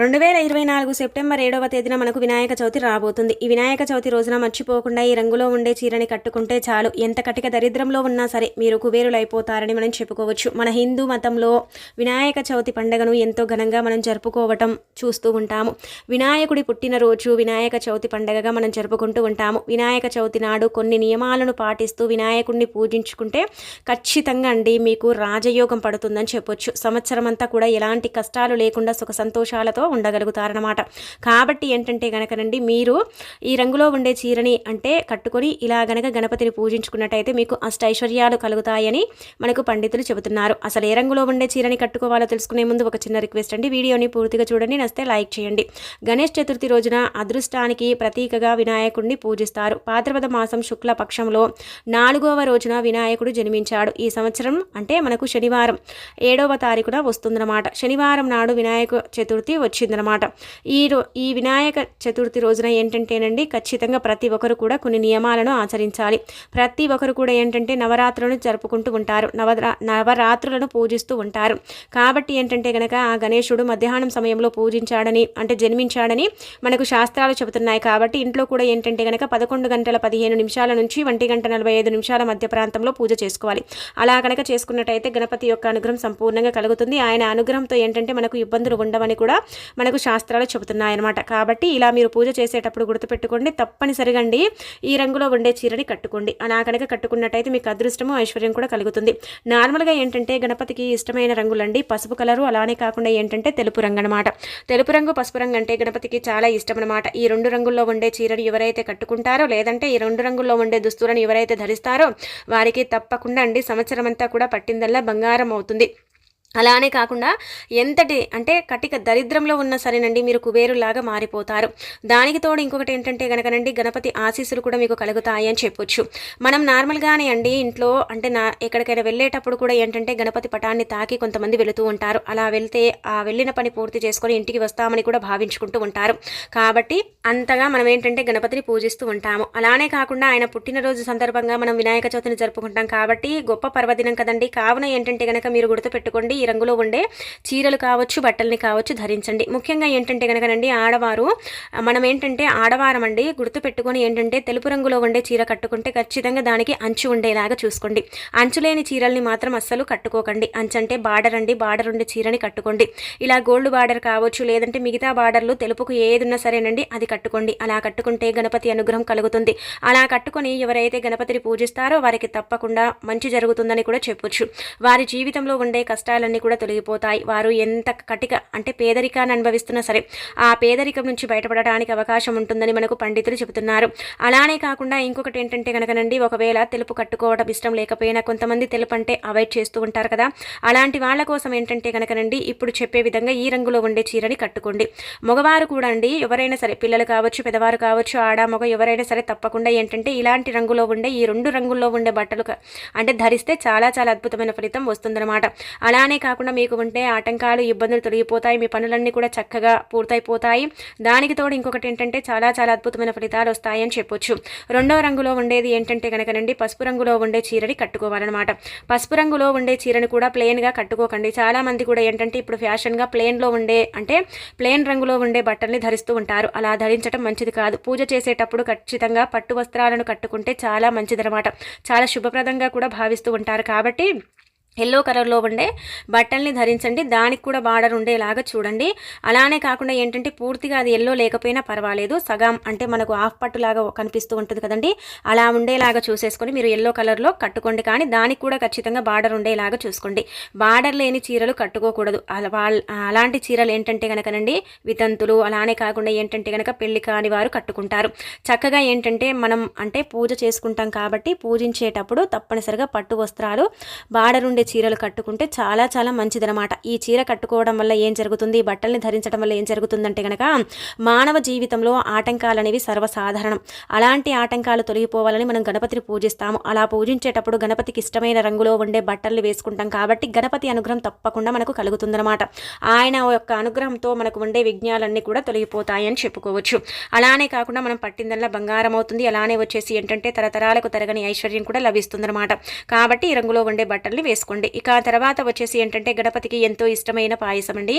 రెండు వేల ఇరవై నాలుగు సెప్టెంబర్ ఏడవ తేదీన మనకు వినాయక చవితి రాబోతుంది. ఈ వినాయక చవితి రోజున మర్చిపోకుండా ఈ రంగులో ఉండే చీరని కట్టుకుంటే చాలు. ఎంత కటిక దరిద్రంలో ఉన్నా సరే మీరు కుబేరులు అయిపోతారని మనం చెప్పుకోవచ్చు. మన హిందూ మతంలో వినాయక చవితి పండుగను ఎంతో ఘనంగా మనం జరుపుకోవటం చూస్తూ ఉంటాము. వినాయకుడి పుట్టినరోజు వినాయక చవితి పండుగగా మనం జరుపుకుంటూ ఉంటాము. వినాయక చవితి నాడు కొన్ని నియమాలను పాటిస్తూ వినాయకుడిని పూజించుకుంటే ఖచ్చితంగా అండి మీకు రాజయోగం పడుతుందని చెప్పొచ్చు. సంవత్సరం అంతా కూడా ఎలాంటి కష్టాలు లేకుండా సుఖ సంతోషాలతో ఉండగలుగుతారనమాట కాబట్టి ఏంటంటే గనకనండి మీరు ఈ రంగులో ఉండే చీరని అంటే కట్టుకొని ఇలా గనక గణపతిని పూజించుకున్నట్టయితే మీకు అష్టైశ్వర్యాలు కలుగుతాయని మనకు పండితులు చెబుతున్నారు. అసలు ఏ రంగులో ఉండే చీరని కట్టుకోవాలో తెలుసుకునే ముందు ఒక చిన్న రిక్వెస్ట్ అండి. వీడియోని పూర్తిగా చూడండి నస్తే లైక్ చేయండి. గణేష్ చతుర్థి రోజున అదృష్టానికి ప్రతీకగా వినాయకుడిని పూజిస్తారు. భాద్రపద మాసం శుక్ల పక్షంలో నాలుగవ రోజున వినాయకుడు జన్మించాడు. ఈ సంవత్సరం అంటే మనకు శనివారం. ఏడవ తారీఖున వస్తుందన్నమాట. శనివారం నాడు వినాయక చతుర్థి వచ్చిందనమాట ఈ రో ఈ వినాయక చతుర్థి రోజున ఏంటంటేనండి ఖచ్చితంగా ప్రతి ఒక్కరు కూడా కొన్ని నియమాలను ఆచరించాలి. ప్రతి ఒక్కరు కూడా ఏంటంటే నవరాత్రులను జరుపుకుంటూ ఉంటారు. నవరా నవరాత్రులను పూజిస్తూ ఉంటారు. కాబట్టి ఏంటంటే గనక ఆ గణేశుడు మధ్యాహ్నం సమయంలో పూజించాడని అంటే జన్మించాడని మనకు శాస్త్రాలు చెబుతున్నాయి. కాబట్టి ఇంట్లో కూడా ఏంటంటే గనక పదకొండు గంటల పదిహేను నిమిషాల నుంచి ఒంటి గంట నలభై ఐదు నిమిషాల మధ్య ప్రాంతంలో పూజ చేసుకోవాలి. అలా కనుక చేసుకున్నట్టయితే గణపతి యొక్క అనుగ్రహం సంపూర్ణంగా కలుగుతుంది. ఆయన అనుగ్రహంతో ఏంటంటే మనకు ఇబ్బందులు ఉండవని కూడా మనకు శాస్త్రాలు చెబుతున్నాయన్నమాట. కాబట్టి ఇలా మీరు పూజ చేసేటప్పుడు గుర్తుపెట్టుకోండి తప్పనిసరిగా అండి ఈ రంగులో ఉండే చీరని కట్టుకోండి. అలా కనుక కట్టుకున్నట్టయితే మీకు అదృష్టము ఐశ్వర్యం కూడా కలుగుతుంది. నార్మల్గా ఏంటంటే గణపతికి ఇష్టమైన రంగులండి పసుపు కలరు. అలానే కాకుండా ఏంటంటే తెలుపు రంగు అనమాట తెలుపు రంగు పసుపు రంగు అంటే గణపతికి చాలా ఇష్టం అనమాట ఈ రెండు రంగుల్లో ఉండే చీరను ఎవరైతే కట్టుకుంటారో లేదంటే ఈ రెండు రంగుల్లో ఉండే దుస్తులను ఎవరైతే ధరిస్తారో వారికి తప్పకుండా అండి సంవత్సరం అంతా కూడా పట్టిందల్లా బంగారం అవుతుంది. అలానే కాకుండా ఎంతటి అంటే కటిక దరిద్రంలో ఉన్న సరేనండి మీరు కుబేరులాగా మారిపోతారు. దానికి తోడు ఇంకొకటి ఏంటంటే కనుకనండి గణపతి ఆశీస్సులు కూడా మీకు కలుగుతాయి అని చెప్పొచ్చు. మనం నార్మల్గానే అండి ఇంట్లో అంటే నా ఎక్కడికైనా వెళ్ళేటప్పుడు కూడా ఏంటంటే గణపతి పటాన్ని తాకి కొంతమంది వెళుతూ ఉంటారు. అలా వెళ్తే ఆ వెళ్ళిన పని పూర్తి చేసుకొని ఇంటికి వస్తామని కూడా భావించుకుంటూ ఉంటారు. కాబట్టి అంతగా మనం ఏంటంటే గణపతిని పూజిస్తూ ఉంటాము. అలానే కాకుండా ఆయన పుట్టినరోజు సందర్భంగా మనం వినాయక చవితిని జరుపుకుంటాం కాబట్టి గొప్ప పర్వదినం కదండి. కావున ఏంటంటే కనుక మీరు గుర్తుపెట్టుకోండి ఈ రంగులో ఉండే చీరలు కావచ్చు బట్టల్ని కావచ్చు ధరించండి. ముఖ్యంగా ఏంటంటే కనుకనండి ఆడవారు మనం ఏంటంటే ఆడవారం అండి గుర్తు పెట్టుకొని ఏంటంటే తెలుపు రంగులో ఉండే చీర కట్టుకుంటే ఖచ్చితంగా దానికి అంచు ఉండేలాగా చూసుకోండి. అంచు లేని చీరల్ని మాత్రం అస్సలు కట్టుకోకండి. అంచు అంటే బార్డర్ అండి బార్డర్ ఉండే చీరని కట్టుకోండి. ఇలా గోల్డ్ బార్డర్ కావచ్చు లేదంటే మిగతా బార్డర్లు తెలుపుకు ఏది సరేనండి అది కట్టుకోండి. అలా కట్టుకుంటే గణపతి అనుగ్రహం కలుగుతుంది. అలా కట్టుకొని ఎవరైతే గణపతిని పూజిస్తారో వారికి తప్పకుండా మంచి జరుగుతుందని కూడా చెప్పొచ్చు. వారి జీవితంలో ఉండే కష్టాలన్నీ కూడా తొలగిపోతాయి. వారు ఎంత కటిక అంటే పేదరికాన్ని అనుభవిస్తున్నా సరే ఆ పేదరికం నుంచి బయటపడడానికి అవకాశం ఉంటుందని మనకు పండితులు చెబుతున్నారు. అలానే కాకుండా ఇంకొకటి ఏంటంటే కనుకనండి ఒకవేళ తెలుపు కట్టుకోవడం ఇష్టం లేకపోయినా కొంతమంది తెలుపు అంటే అవాయిడ్ చేస్తూ ఉంటారు కదా. అలాంటి వాళ్ళ కోసం ఏంటంటే కనుకనండి ఇప్పుడు చెప్పే విధంగా ఈ రంగులో ఉండే చీరని కట్టుకోండి. మగవారు కూడా అండి ఎవరైనా సరే పిల్లలు కావచ్చు పెద్దవారు కావచ్చు ఆడ మగ ఎవరైనా సరే తప్పకుండా ఏంటంటే ఇలాంటి రంగులో ఉండే ఈ రెండు రంగుల్లో ఉండే బట్టలు అంటే ధరిస్తే చాలా చాలా అద్భుతమైన ఫలితం వస్తుందన్నమాట. అలానే కాకుండా మీకు ఉంటే ఆటంకాలు ఇబ్బందులు తొలగిపోతాయి. మీ పనులన్నీ కూడా చక్కగా పూర్తయిపోతాయి. దానికి తోడు ఇంకొకటి ఏంటంటే చాలా చాలా అద్భుతమైన ఫలితాలు వస్తాయని చెప్పొచ్చు. రెండో రంగులో ఉండేది ఏంటంటే కనుకనండి పసుపు రంగులో ఉండే చీరని కట్టుకోవాలన్నమాట. పసుపు రంగులో ఉండే చీరని కూడా ప్లెయిన్గా కట్టుకోకండి. చాలా మంది కూడా ఏంటంటే ఇప్పుడు ఫ్యాషన్గా ప్లెయిన్లో ఉండే అంటే ప్లెయిన్ రంగులో ఉండే బట్టల్ని ధరిస్తూ ఉంటారు. అలా ధరించడం మంచిది కాదు. పూజ చేసేటప్పుడు ఖచ్చితంగా పట్టు వస్త్రాలను కట్టుకుంటే చాలా మంచిదన్నమాట. చాలా శుభప్రదంగా కూడా భావిస్తూ ఉంటారు కాబట్టి ఎల్లో కలర్లో ఉండే బట్టల్ని ధరించండి. దానికి కూడా బార్డర్ ఉండేలాగా చూడండి. అలానే కాకుండా ఏంటంటే పూర్తిగా అది ఎల్లో లేకపోయినా పర్వాలేదు. సగం అంటే మనకు హాఫ్ పట్టులాగా కనిపిస్తూ ఉంటుంది కదండి. అలా ఉండేలాగా చూసేసుకొని మీరు ఎల్లో కలర్లో కట్టుకోండి. కానీ దానికి కూడా ఖచ్చితంగా బార్డర్ ఉండేలాగా చూసుకోండి. బార్డర్ లేని చీరలు కట్టుకోకూడదు. అలా వాళ్ళ అలాంటి చీరలు ఏంటంటే కనుకనండి వితంతులు అలానే కాకుండా ఏంటంటే కనుక పెళ్ళి కాని వారు కట్టుకుంటారు. చక్కగా ఏంటంటే మనం అంటే పూజ చేసుకుంటాం కాబట్టి పూజించేటప్పుడు తప్పనిసరిగా పట్టు వస్త్రాలు బార్డర్ ఉండే చీరలు కట్టుకుంటే చాలా చాలా మంచిదనమాట ఈ చీర కట్టుకోవడం వల్ల ఏం జరుగుతుంది? బట్టల్ని ధరించడం వల్ల ఏం జరుగుతుందంటే కనుక మానవ జీవితంలో ఆటంకాలు అనేవి సర్వసాధారణం. అలాంటి ఆటంకాలు తొలగిపోవాలని మనం గణపతిని పూజిస్తాము. అలా పూజించేటప్పుడు గణపతికి ఇష్టమైన రంగులో ఉండే బట్టలు వేసుకుంటాం కాబట్టి గణపతి అనుగ్రహం తప్పకుండా మనకు కలుగుతుందన్నమాట. ఆయన యొక్క అనుగ్రహంతో మనకు ఉండే విఘ్నాలన్నీ కూడా తొలగిపోతాయని చెప్పుకోవచ్చు. అలానే కాకుండా మనం పట్టిందల్లా బంగారం అవుతుంది. అలానే వచ్చేసి ఏంటంటే తరతరాలకు తరగని ఐశ్వర్యం కూడా లభిస్తుందన్నమాట. కాబట్టి ఈ రంగులో ఉండే బట్టల్ని వేసుకుంటాం. చేసుకోండి ఇక ఆ తర్వాత వచ్చేసి ఏంటంటే గణపతికి ఎంతో ఇష్టమైన పాయసం అండి.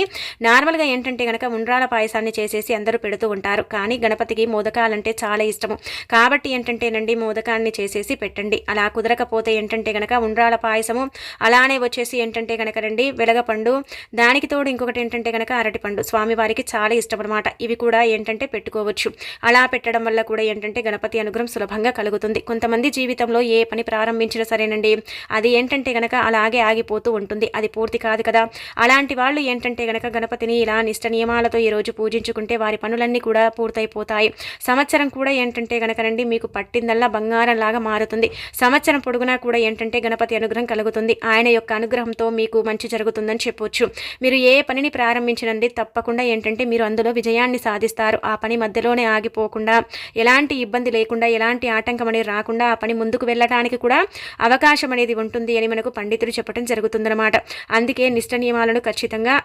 నార్మల్గా ఏంటంటే కనుక ఉండ్రాల పాయసాన్ని చేసేసి అందరూ పెడుతూ ఉంటారు. కానీ గణపతికి మోదకాలంటే చాలా ఇష్టము. కాబట్టి ఏంటంటేనండి మోదకాన్ని చేసేసి పెట్టండి. అలా కుదరకపోతే ఏంటంటే కనుక ఉండ్రాల పాయసము అలానే వచ్చేసి ఏంటంటే కనుక రండి వెలగపండు దానికి తోడు ఇంకొకటి ఏంటంటే కనుక అరటిపండు. స్వామివారికి చాలా ఇష్టం అనమాట ఇవి కూడా ఏంటంటే పెట్టుకోవచ్చు. అలా పెట్టడం వల్ల కూడా ఏంటంటే గణపతి అనుగ్రహం సులభంగా కలుగుతుంది. కొంతమంది జీవితంలో ఏ పని ప్రారంభించినా సరేనండి అది ఏంటంటే గనక అలాగే ఆగిపోతూ ఉంటుంది. అది పూర్తి కాదు కదా. అలాంటి వాళ్ళు ఏంటంటే గనక గణపతిని ఇలా నిష్ట నియమాలతో ఈరోజు పూజించుకుంటే వారి పనులన్నీ కూడా పూర్తయిపోతాయి. సంవత్సరం కూడా ఏంటంటే గనకనండి మీకు పట్టిందల్లా బంగారంలాగా మారుతుంది. సంవత్సరం పొడుగునా కూడా ఏంటంటే గణపతి అనుగ్రహం కలుగుతుంది. ఆయన యొక్క అనుగ్రహంతో మీకు మంచి జరుగుతుందని చెప్పొచ్చు. మీరు ఏ పనిని ప్రారంభించినండి తప్పకుండా ఏంటంటే మీరు అందులో విజయాన్ని సాధిస్తారు. ఆ పని మధ్యలోనే ఆగిపోకుండా ఎలాంటి ఇబ్బంది లేకుండా ఎలాంటి ఆటంకం అనేది రాకుండా ఆ పని ముందుకు వెళ్ళడానికి కూడా అవకాశం అనేది ఉంటుంది అని మనకు పండితులు చెప్పడం జరుగుతుందన్నమాట. అందుకే నిష్ట నియమాలను ఖచ్చితంగా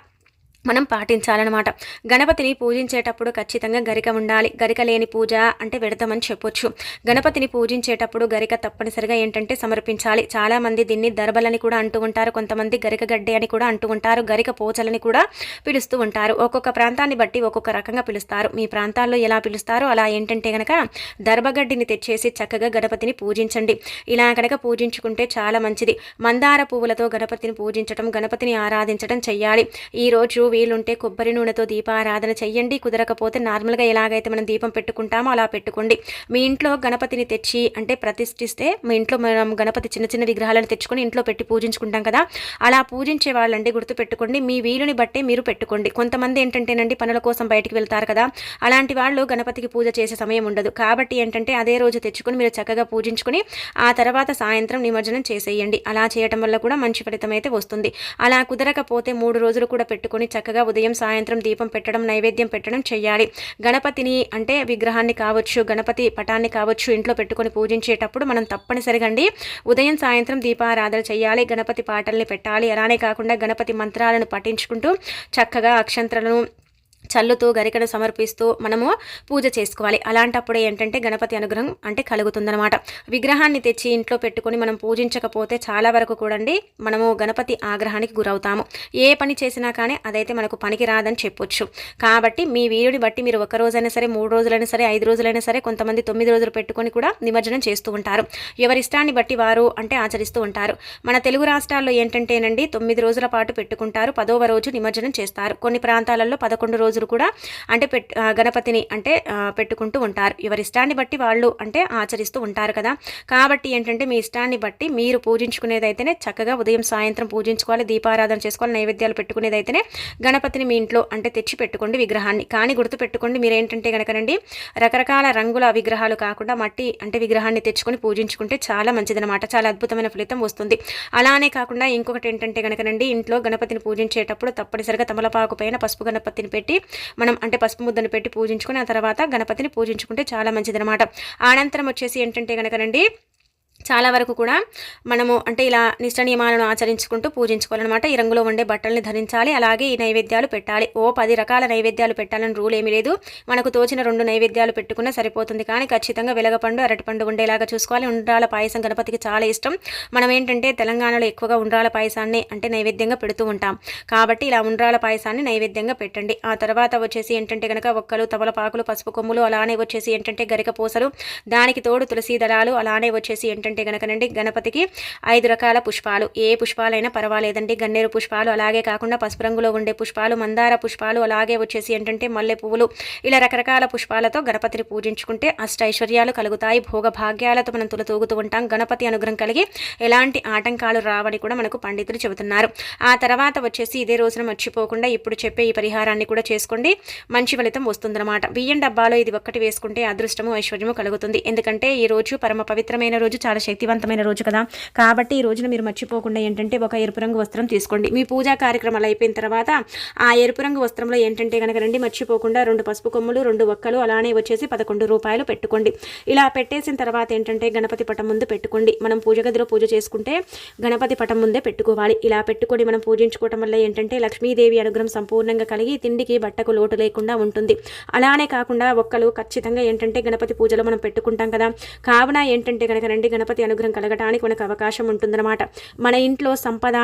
మనం పాటించాలన్నమాట. గణపతిని పూజించేటప్పుడు ఖచ్చితంగా గరిక ఉండాలి. గరిక లేని పూజ అంటే పెడతామని చెప్పొచ్చు. గణపతిని పూజించేటప్పుడు గరిక తప్పనిసరిగా ఏంటంటే సమర్పించాలి. చాలామంది దీన్ని దర్బలని కూడా అంటూ ఉంటారు. కొంతమంది గరిక గడ్డే అని కూడా అంటూ ఉంటారు. గరిక పోచలని కూడా పిలుస్తూ ఉంటారు. ఒక్కొక్క ప్రాంతాన్ని బట్టి ఒక్కొక్క రకంగా పిలుస్తారు. మీ ప్రాంతాల్లో ఎలా పిలుస్తారో అలా ఏంటంటే కనుక దర్భగడ్డిని తెచ్చేసి చక్కగా గణపతిని పూజించండి. ఇలా కనుక పూజించుకుంటే చాలా మంచిది. మందార పువ్వులతో గణపతిని పూజించడం గణపతిని ఆరాధించడం చెయ్యాలి. ఈరోజు వీలుంటే కొబ్బరి నూనెతో దీపారాధన చెయ్యండి. కుదరకపోతే నార్మల్గా ఎలాగైతే మనం దీపం పెట్టుకుంటామో అలా పెట్టుకోండి. మీ ఇంట్లో గణపతిని తెచ్చి అంటే ప్రతిష్ఠిస్తే మీ ఇంట్లో మనం గణపతి చిన్న చిన్న విగ్రహాలను తెచ్చుకొని ఇంట్లో పెట్టి పూజించుకుంటాం కదా. అలా పూజించే వాళ్ళండి గుర్తు పెట్టుకోండి మీ వీలుని బట్టే మీరు పెట్టుకోండి. కొంతమంది ఏంటంటేనండి పనుల కోసం బయటికి వెళ్తారు కదా. అలాంటి వాళ్ళు గణపతికి పూజ చేసే సమయం ఉండదు. కాబట్టి ఏంటంటే అదే రోజు తెచ్చుకొని మీరు చక్కగా పూజించుకొని ఆ తర్వాత సాయంత్రం నిమజ్జనం చేసేయండి. అలా చేయటం వల్ల కూడా మంచి ఫలితం అయితే వస్తుంది. అలా కుదరకపోతే మూడు రోజులు కూడా పెట్టుకొని చక్కగా ఉదయం సాయంత్రం దీపం పెట్టడం నైవేద్యం పెట్టడం చేయాలి గణపతిని అంటే విగ్రహాన్ని కావచ్చు గణపతి పటాన్ని కావచ్చు ఇంట్లో పెట్టుకొని పూజించేటప్పుడు మనం తప్పనిసరిగా అండి ఉదయం సాయంత్రం దీపారాధన చేయాలి గణపతి పాటల్ని పెట్టాలి. అలానే కాకుండా గణపతి మంత్రాలను పఠించుకుంటూ చక్కగా అక్షంత్రలను చల్లుతూ గరికను సమర్పిస్తూ మనము పూజ చేసుకోవాలి. అలాంటప్పుడే ఏంటంటే గణపతి అనుగ్రహం అంటే కలుగుతుందనమాట విగ్రహాన్ని తెచ్చి ఇంట్లో పెట్టుకొని మనం పూజించకపోతే చాలా వరకు కూడండి మనము గణపతి ఆగ్రహానికి గురవుతాము. ఏ పని చేసినా కానీ అదైతే మనకు పనికి రాదని చెప్పొచ్చు. కాబట్టి మీ వీరుని బట్టి మీరు ఒక రోజైనా సరే మూడు రోజులైనా సరే ఐదు రోజులైనా సరే కొంతమంది తొమ్మిది రోజులు పెట్టుకొని కూడా నిమజ్జనం చేస్తూ ఉంటారు. ఎవరి ఇష్టాన్ని బట్టి వారు అంటే ఆచరిస్తూ ఉంటారు. మన తెలుగు రాష్ట్రాల్లో ఏంటంటేనండి తొమ్మిది రోజుల పాటు పెట్టుకుంటారు. పదవ రోజు నిమజ్జనం చేస్తారు. కొన్ని ప్రాంతాలలో పదకొండు రోజులు రోజులు కూడా అంటే పెట్ గణపతిని అంటే పెట్టుకుంటూ ఉంటారు. ఎవరి ఇష్టాన్ని బట్టి వాళ్ళు అంటే ఆచరిస్తూ ఉంటారు కదా. కాబట్టి ఏంటంటే మీ ఇష్టాన్ని బట్టి మీరు పూజించుకునేదైతేనే చక్కగా ఉదయం సాయంత్రం పూజించుకోవాలి దీపారాధన చేసుకోవాలి నైవేద్యాలు పెట్టుకునేదైతేనే గణపతిని మీ ఇంట్లో అంటే తెచ్చి పెట్టుకోండి విగ్రహాన్ని. కానీ గుర్తు పెట్టుకోండి మీరు ఏంటంటే కనుకనండి రకరకాల రంగుల విగ్రహాలు కాకుండా మట్టి అంటే విగ్రహాన్ని తెచ్చుకొని పూజించుకుంటే చాలా మంచిదనమాట చాలా అద్భుతమైన ఫలితం వస్తుంది. అలానే కాకుండా ఇంకొకటి ఏంటంటే కనుకనండి ఇంట్లో గణపతిని పూజించేటప్పుడు తప్పనిసరిగా తమలపాకు పైన పసుపు గణపతిని పెట్టి మనం అంటే పసుపు ముద్దను పెట్టి పూజించుకుని ఆ తర్వాత గణపతిని పూజించుకుంటే చాలా మంచిదనమాట అనంతరం వచ్చేసి ఏంటంటే కనుకనండి చాలా వరకు కూడా మనము అంటే ఇలా నిష్ట నియమాలను ఆచరించుకుంటూ పూజించుకోవాలన్నమాట. ఈ రంగులో ఉండే బట్టల్ని ధరించాలి అలాగే ఈ నైవేద్యాలు పెట్టాలి. ఓ పది రకాల నైవేద్యాలు పెట్టాలని రూల్ ఏమీ లేదు. మనకు తోచిన రెండు నైవేద్యాలు పెట్టుకున్నా సరిపోతుంది కానీ ఖచ్చితంగా వెలగపండు అరటిపండు ఉండేలాగా చూసుకోవాలి. ఉండ్రాల పాయసం గణపతికి చాలా ఇష్టం. మనం ఏంటంటే తెలంగాణలో ఎక్కువగా ఉండ్రాల పాయసాన్ని అంటే నైవేద్యంగా పెడుతూ ఉంటాం. కాబట్టి ఇలా ఉండ్రాల పాయసాన్ని నైవేద్యంగా పెట్టండి. ఆ తర్వాత వచ్చేసి ఏంటంటే కనుక ఒక్కలు తమలపాకులు పసుపు కొమ్ములు అలానే వచ్చేసి ఏంటంటే గరిక పూసలు దానికి తోడు తులసి దళాలు అలానే వచ్చేసి ఏంటంటే ఏంటంటే గనకనండి గణపతికి ఐదు రకాల పుష్పాలు. ఏ పుష్పాలైనా పర్వాలేదండి. గన్నేరు పుష్పాలు అలాగే కాకుండా పసుపు రంగులో ఉండే పుష్పాలు మందార పుష్పాలు అలాగే వచ్చేసి ఏంటంటే మల్లె పువ్వులు ఇలా రకరకాల పుష్పాలతో గణపతిని పూజించుకుంటే అష్ట ఐశ్వర్యాలు కలుగుతాయి. భోగభాగ్యాలతో మనం తులతూగుతూ ఉంటాం. గణపతి అనుగ్రహం కలిగి ఎలాంటి ఆటంకాలు రావని కూడా మనకు పండితులు చెబుతున్నారు. ఆ తర్వాత వచ్చేసి ఇదే రోజున మర్చిపోకుండా ఇప్పుడు చెప్పే ఈ పరిహారాన్ని కూడా చేసుకోండి. మంచి ఫలితం వస్తుందన్నమాట. బియ్యం డబ్బాలో ఇది ఒక్కటి వేసుకుంటే అదృష్టము ఐశ్వర్యము కలుగుతుంది. ఎందుకంటే ఈ రోజు పరమ పవిత్రమైన రోజు. చాలా చాలా శక్తివంతమైన రోజు కదా. కాబట్టి ఈ రోజున మీరు మర్చిపోకుండా ఏంటంటే ఒక ఎరుపు రంగు వస్త్రం తీసుకోండి. మీ పూజా కార్యక్రమాలు అయిపోయిన తర్వాత ఆ ఎరుపు రంగు వస్త్రంలో ఏంటంటే కనుక రండి మర్చిపోకుండా రెండు పసుపు కొమ్ములు రెండు ఒక్కలు అలానే వచ్చేసి పదకొండు రూపాయలు పెట్టుకోండి. ఇలా పెట్టేసిన తర్వాత ఏంటంటే గణపతి పటం ముందు పెట్టుకోండి. మనం పూజ గదిలో పూజ చేసుకుంటే గణపతి పటం ముందే పెట్టుకోవాలి. ఇలా పెట్టుకొని మనం పూజించుకోవటం వల్ల ఏంటంటే లక్ష్మీదేవి అనుగ్రహం సంపూర్ణంగా కలిగి తిండికి బట్టకు లోటు లేకుండా ఉంటుంది. అలానే కాకుండా ఒక్కలు ఖచ్చితంగా ఏంటంటే గణపతి పూజలో మనం పెట్టుకుంటాం కదా. కావున ఏంటంటే కనుక రండి గణపతి గణపతి అనుగ్రహం కలగటానికి మనకు అవకాశం ఉంటుందన్నమాట. మన ఇంట్లో సంపద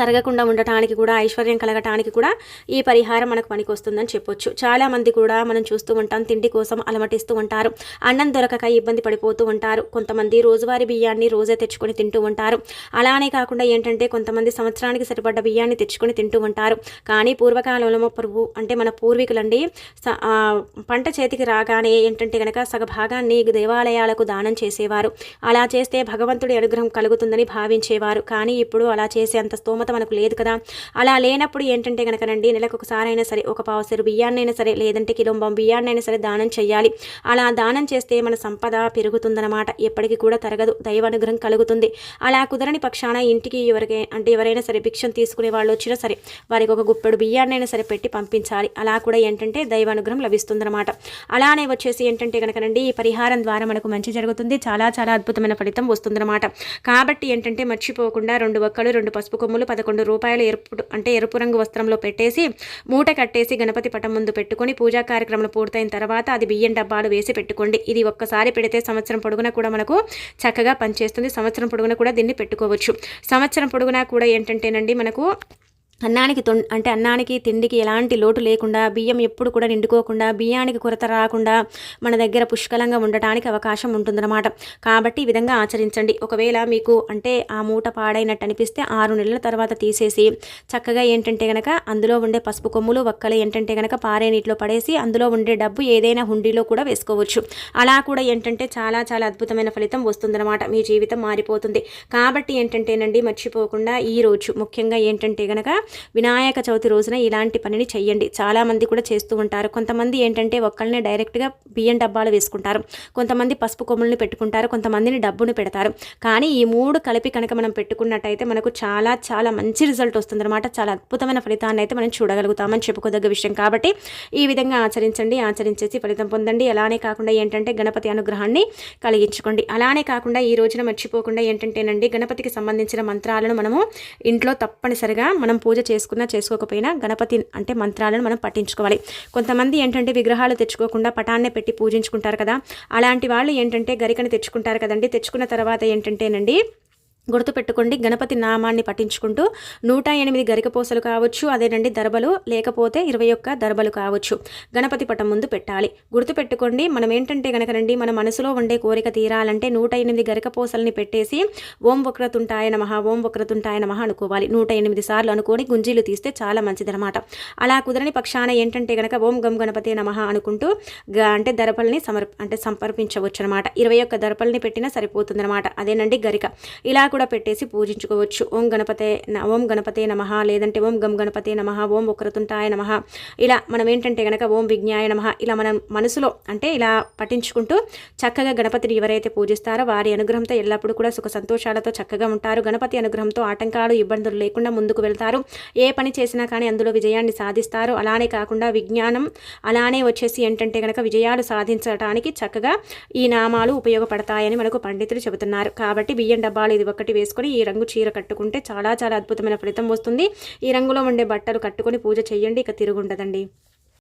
తరగకుండా ఉండటానికి కూడా ఐశ్వర్యం కలగటానికి కూడా ఈ పరిహారం మనకు పనికి వస్తుందని చెప్పొచ్చు చాలామంది కూడా మనం చూస్తూ ఉంటాం తిండి కోసం అలమటిస్తూ ఉంటారు అన్నం దొరకక ఇబ్బంది పడిపోతూ ఉంటారు. కొంతమంది రోజువారీ బియ్యాన్ని రోజే తెచ్చుకొని తింటూ ఉంటారు. అలానే కాకుండా ఏంటంటే కొంతమంది సంవత్సరానికి సరిపడ్డ బియ్యాన్ని తెచ్చుకొని తింటూ ఉంటారు. కానీ పూర్వకాలంలో పురుగు అంటే మన పూర్వీకులండి పంట చేతికి రాగానే ఏంటంటే కనుక సగ భాగాన్ని దేవాలయాలకు దానం చేసేవారు. అలా చేస్తే భగవంతుడి అనుగ్రహం కలుగుతుందని భావించేవారు. కానీ ఇప్పుడు అలా చేసే అంత స్తోమత మనకు లేదు కదా. అలా లేనప్పుడు ఏంటంటే కనుకనండి నెలకు ఒకసారైనా సరే ఒక పావుసెరు బియ్యాన్నైనా సరే లేదంటే కిలోంబం బియ్యాన్నైనా సరే దానం చేయాలి అలా దానం చేస్తే మన సంపద పెరుగుతుందన్నమాట. ఎప్పటికీ కూడా తరగదు. దైవానుగ్రహం కలుగుతుంది. అలా కుదరని పక్షాన ఇంటికి ఎవరికి అంటే ఎవరైనా సరే భిక్షం తీసుకునే వాళ్ళు వచ్చినా సరే వారికి ఒక గుప్పెడు బియ్యాన్నైనా సరే పెట్టి పంపించాలి. అలా కూడా ఏంటంటే దైవానుగ్రహం లభిస్తుందన్నమాట. అలానే వచ్చేసి ఏంటంటే కనుకనండి ఈ పరిహారం ద్వారా మనకు మంచి జరుగుతుంది. చాలా చాలా అద్భుతమైన ఫలితం వస్తుందన్నమాట. కాబట్టి ఏంటంటే మర్చిపోకుండా రెండు ఒక్కలు రెండు పసుపు కొమ్ములు పదకొండు రూపాయలు ఎరుపు అంటే ఎరుపు రంగు వస్త్రంలో పెట్టేసి మూట కట్టేసి గణపతి పటం ముందు పెట్టుకొని పూజా కార్యక్రమాలు పూర్తయిన తర్వాత అది బియ్యం డబ్బాలు వేసి పెట్టుకోండి. ఇది ఒక్కసారి పెడితే సంవత్సరం పొడుగున కూడా మనకు చక్కగా పనిచేస్తుంది. సంవత్సరం పొడుగున కూడా దీన్ని పెట్టుకోవచ్చు. సంవత్సరం పొడుగునా కూడా ఏంటంటేనండి మనకు అన్నానికి తొం అంటే అన్నానికి తిండికి ఎలాంటి లోటు లేకుండా బియ్యం ఎప్పుడు కూడా నిండుకోకుండా బియ్యానికి కొరత రాకుండా మన దగ్గర పుష్కలంగా ఉండటానికి అవకాశం ఉంటుందన్నమాట. కాబట్టి ఈ విధంగా ఆచరించండి. ఒకవేళ మీకు అంటే ఆ మూట పాడైనట్టు అనిపిస్తే ఆరు నెలల తర్వాత తీసేసి చక్కగా ఏంటంటే గనక అందులో ఉండే పసుపు కొమ్ములు వక్కలు ఏంటంటే గనక పారే నీటిలో పడేసి అందులో ఉండే డబ్బు ఏదైనా హుండీలో కూడా వేసుకోవచ్చు. అలా కూడా ఏంటంటే చాలా చాలా అద్భుతమైన ఫలితం వస్తుందన్నమాట. మీ జీవితం మారిపోతుంది. కాబట్టి ఏంటంటేనండి మర్చిపోకుండా ఈ రోజు ముఖ్యంగా ఏంటంటే గనక వినాయక చవితి రోజున ఇలాంటి పనిని చెయ్యండి. చాలామంది కూడా చేస్తూ ఉంటారు. కొంతమంది ఏంటంటే ఒక్కళ్ళనే డైరెక్ట్గా బియ్యం డబ్బాలు వేసుకుంటారు. కొంతమంది పసుపు కొమ్ములను పెట్టుకుంటారు. కొంతమందిని డబ్బును పెడతారు. కానీ ఈ మూడు కలిపి కనుక మనం పెట్టుకున్నట్టయితే మనకు చాలా చాలా మంచి రిజల్ట్ వస్తుందన్నమాట. చాలా అద్భుతమైన ఫలితాన్ని అయితే మనం చూడగలుగుతామని చెప్పుకోదగ్గ విషయం. కాబట్టి ఈ విధంగా ఆచరించండి ఆచరించేసి ఫలితం పొందండి. అలానే కాకుండా ఏంటంటే గణపతి అనుగ్రహాన్ని కలిగించుకోండి. అలానే కాకుండా ఈ రోజున మర్చిపోకుండా ఏంటంటేనండి గణపతికి సంబంధించిన మంత్రాలను మనము ఇంట్లో తప్పనిసరిగా మనం పూజ చేసుకున్నా చేసుకోకపోయినా గణపతి అంటే మంత్రాలను మనం పట్టించుకోవాలి కొంతమంది ఏంటంటే విగ్రహాలు తెచ్చుకోకుండా పటాన్నే పెట్టి పూజించుకుంటారు కదా. అలాంటి వాళ్ళు ఏంటంటే గరికను తెచ్చుకుంటారు కదండి. తెచ్చుకున్న తర్వాత ఏంటంటేనండి గుర్తుపెట్టుకోండి గణపతి నామాన్ని పఠించుకుంటూ నూట ఎనిమిది గరికపోసలు కావచ్చు అదేనండి దర్బలు లేకపోతే ఇరవై ఒక్క దర్బలు కావచ్చు. గణపతి పటం ముందు పెట్టాలి. గుర్తుపెట్టుకోండి మనం ఏంటంటే గనకనండి మన మనసులో ఉండే కోరిక తీరాలంటే నూట ఎనిమిది గరికపోసల్ని పెట్టేసి ఓం వక్రతుంటాయ నమః ఓం వక్రతుంటాయ నమః అనుకోవాలి. నూట ఎనిమిది సార్లు అనుకొని గుంజీలు తీస్తే చాలా మంచిదనమాట అలా కుదరని పక్షాన ఏంటంటే గనక ఓం గం గణపతి నమః అనుకుంటూ అంటే దర్పల్ని సమర్ అంటే సంపర్పించవచ్చు అనమాట ఇరవై ఒక్క దర్పల్ని పెట్టినా సరిపోతుందనమాట అదేనండి గరిక. ఇలా కూడా కూడా పెట్టేసి పూజించుకోవచ్చు. ఓం గణపతే ఓం గణపతే నమ లేదంటే ఓం గం గణపతే నమ ఓం ఉక్రతుంటాయ నమ. ఇలా మనం ఏంటంటే గనక ఓం విజ్ఞాయ నమ ఇలా మనం మనసులో అంటే ఇలా పఠించుకుంటూ చక్కగా గణపతిని ఎవరైతే పూజిస్తారో వారి అనుగ్రహంతో ఎల్లప్పుడూ కూడా సుఖ సంతోషాలతో చక్కగా ఉంటారు. గణపతి అనుగ్రహంతో ఆటంకాలు ఇబ్బందులు లేకుండా ముందుకు వెళ్తారు. ఏ పని చేసినా కానీ అందులో విజయాన్ని సాధిస్తారు. అలానే కాకుండా విజ్ఞానం అలానే వచ్చేసి ఏంటంటే కనుక విజయాలు సాధించడానికి చక్కగా ఈ నామాలు ఉపయోగపడతాయని మనకు పండితులు చెబుతున్నారు. కాబట్టి బియ్యం డబ్బాలు ఇది ఒకటి వేసుకొని ఈ రంగు చీర కట్టుకుంటే చాలా చాలా అద్భుతమైన ఫలితం వస్తుంది. ఈ రంగులో ఉండే బట్టలు కట్టుకొని పూజ చేయండి ఇక తిరుగుండదండి.